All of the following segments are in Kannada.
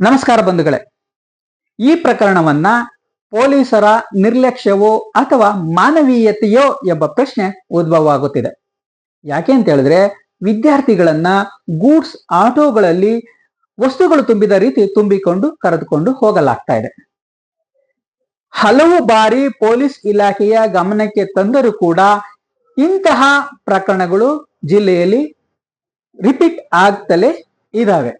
ನಮಸ್ಕಾರ ಬಂಧುಗಳೇ. ಈ ಪ್ರಕರಣವನ್ನ ಪೊಲೀಸರ ನಿರ್ಲಕ್ಷ್ಯವೋ ಅಥವಾ ಮಾನವೀಯತೆಯೋ ಎಂಬ ಪ್ರಶ್ನೆ ಉದ್ಭವ ಆಗುತ್ತಿದೆ ಯಾಕೆ ಅಂತ ಹೇಳಿದ್ರೆ ವಿದ್ಯಾರ್ಥಿಗಳನ್ನ ಗೂಡ್ಸ್ ಆಟೋಗಳಲ್ಲಿ ವಸ್ತುಗಳು ತುಂಬಿದ ರೀತಿ ತುಂಬಿಕೊಂಡು ಕರೆದುಕೊಂಡು ಹೋಗಲಾಗ್ತಾ ಇದೆ. ಹಲವು ಬಾರಿ ಪೊಲೀಸ್ ಇಲಾಖೆಯ ಗಮನಕ್ಕೆ ತಂದರೂ ಕೂಡ ಇಂತಹ ಪ್ರಕರಣಗಳು ಜಿಲ್ಲೆಯಲ್ಲಿ ರಿಪೀಟ್ ಆಗ್ತಲೇ ಇದಾವೆ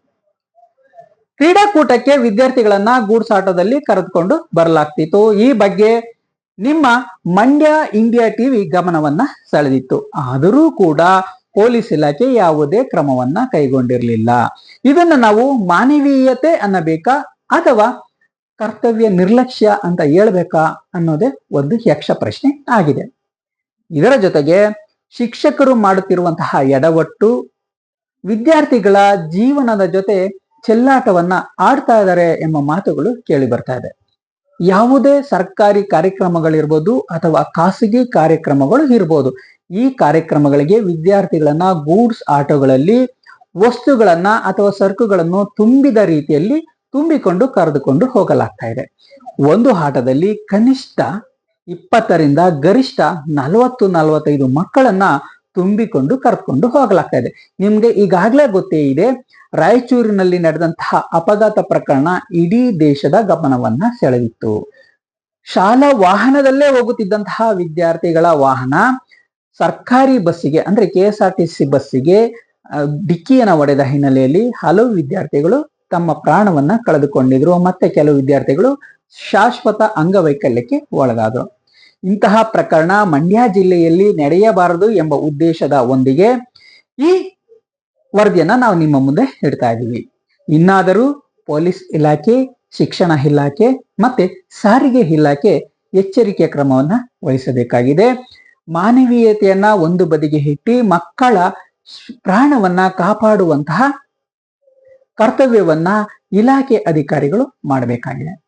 ಕ್ರೀಡಾಕೂಟಕ್ಕೆ ವಿದ್ಯಾರ್ಥಿಗಳನ್ನ ಗೂಡ್ಸಾಟದಲ್ಲಿ ಕರೆದುಕೊಂಡು ಬರಲಾಗ್ತಿತ್ತು. ಈ ಬಗ್ಗೆ ನಿಮ್ಮ ಮಂಡ್ಯ ಇಂಡಿಯಾ ಟಿವಿ ಗಮನವನ್ನ ಸೆಳೆದಿತ್ತು. ಆದರೂ ಕೂಡ ಪೊಲೀಸ್ ಇಲಾಖೆ ಯಾವುದೇ ಕ್ರಮವನ್ನ ಕೈಗೊಂಡಿರಲಿಲ್ಲ. ಇದನ್ನ ನಾವು ಮಾನವೀಯತೆ ಅನ್ನಬೇಕಾ ಅಥವಾ ಕರ್ತವ್ಯ ನಿರ್ಲಕ್ಷ್ಯ ಅಂತ ಹೇಳ್ಬೇಕಾ ಅನ್ನೋದೇ ಒಂದು ಯಕ್ಷ ಪ್ರಶ್ನೆ ಆಗಿದೆ. ಇದರ ಜೊತೆಗೆ ಶಿಕ್ಷಕರು ಮಾಡುತ್ತಿರುವಂತಹ ಎಡವಟ್ಟು ವಿದ್ಯಾರ್ಥಿಗಳ ಜೀವನದ ಜೊತೆ ಚೆಲ್ಲಾಟವನ್ನ ಆಡ್ತಾ ಇದ್ದಾರೆ ಎಂಬ ಮಾತುಗಳು ಕೇಳಿ ಬರ್ತಾ ಇದೆ. ಯಾವುದೇ ಸರ್ಕಾರಿ ಕಾರ್ಯಕ್ರಮಗಳಿರ್ಬೋದು ಅಥವಾ ಖಾಸಗಿ ಕಾರ್ಯಕ್ರಮಗಳು ಇರ್ಬೋದು, ಈ ಕಾರ್ಯಕ್ರಮಗಳಿಗೆ ವಿದ್ಯಾರ್ಥಿಗಳನ್ನ ಗೂಡ್ಸ್ ಆಟೋಗಳಲ್ಲಿ ವಸ್ತುಗಳನ್ನ ಅಥವಾ ಸರಕುಗಳನ್ನು ತುಂಬಿದ ರೀತಿಯಲ್ಲಿ ತುಂಬಿಕೊಂಡು ಕರೆದುಕೊಂಡು ಹೋಗಲಾಗ್ತಾ ಇದೆ. ಒಂದು ಆಟದಲ್ಲಿ ಕನಿಷ್ಠ ಇಪ್ಪತ್ತರಿಂದ ಗರಿಷ್ಠ ನಲವತ್ತು ನಲವತ್ತೈದು ಮಕ್ಕಳನ್ನ ತುಂಬಿಕೊಂಡು ಕರ್ಕೊಂಡು ಹೋಗಲಾಗ್ತಾ ಇದೆ. ನಿಮ್ಗೆ ಈಗಾಗಲೇ ಗೊತ್ತೇ ಇದೆ, ರಾಯಚೂರಿನಲ್ಲಿ ನಡೆದಂತಹ ಅಪಘಾತ ಪ್ರಕರಣ ಇಡೀ ದೇಶದ ಗಮನವನ್ನ ಸೆಳೆದಿತ್ತು. ಶಾಲಾ ವಾಹನದಲ್ಲೇ ಹೋಗುತ್ತಿದ್ದಂತಹ ವಿದ್ಯಾರ್ಥಿಗಳ ವಾಹನ, ಸರ್ಕಾರಿ ಬಸ್ಸಿಗೆ, ಅಂದ್ರೆ ಕೆ ಎಸ್ ಆರ್ ಟಿ ಬಸ್ಸಿಗೆ ಡಿಕ್ಕಿಯನ್ನು ಒಡೆದ ಹಿನ್ನೆಲೆಯಲ್ಲಿ ಹಲವು ವಿದ್ಯಾರ್ಥಿಗಳು ತಮ್ಮ ಪ್ರಾಣವನ್ನ ಕಳೆದುಕೊಂಡಿದ್ರು. ಮತ್ತೆ ಕೆಲವು ವಿದ್ಯಾರ್ಥಿಗಳು ಶಾಶ್ವತ ಅಂಗವೈಕಲ್ಯಕ್ಕೆ ಒಳಗಾದರು. ಇಂತಹ ಪ್ರಕರಣ ಮಂಡ್ಯ ಜಿಲ್ಲೆಯಲ್ಲಿ ನಡೆಯಬಾರದು ಎಂಬ ಉದ್ದೇಶದ ಒಂದಿಗೆ ಈ ವರದಿಯನ್ನ ನಾವು ನಿಮ್ಮ ಮುಂದೆ ಇಡ್ತಾ ಇದ್ದೀವಿ. ಇನ್ನಾದರೂ ಪೊಲೀಸ್ ಇಲಾಖೆ, ಶಿಕ್ಷಣ ಇಲಾಖೆ ಮತ್ತೆ ಸಾರಿಗೆ ಇಲಾಖೆ ಎಚ್ಚರಿಕೆ ಕ್ರಮವನ್ನ ವಹಿಸಬೇಕಾಗಿದೆ. ಮಾನವೀಯತೆಯನ್ನ ಒಂದು ಬದಿಗೆ ಇಟ್ಟು ಮಕ್ಕಳ ಪ್ರಾಣವನ್ನ ಕಾಪಾಡುವಂತಹ ಕರ್ತವ್ಯವನ್ನ ಇಲಾಖೆ ಅಧಿಕಾರಿಗಳು ಮಾಡಬೇಕಾಗಿದೆ.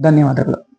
ಧನ್ಯವಾದಗಳು.